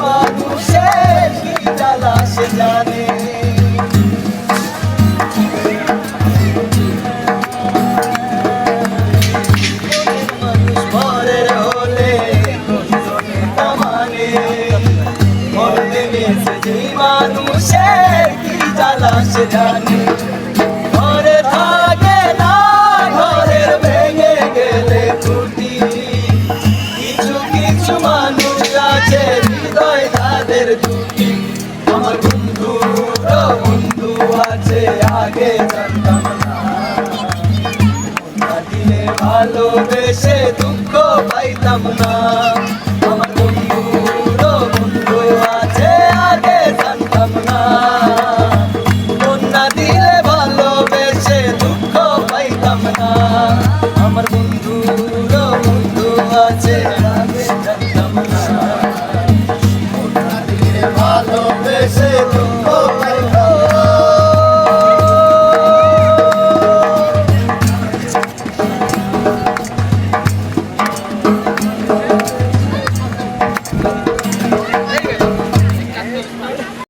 মানুষের কি জ্বালা সে জানে মানুষের কি জ্বালা সে জানে হাতের দুটি। আমার বন্ধু বন্ধু আছে, আগে দুঃখ বন্ধু আছে, আগে জানতাম না। দিলে ভালোবেসে দুঃখ পাইতাম না। আমার বন্ধু कैसे तुम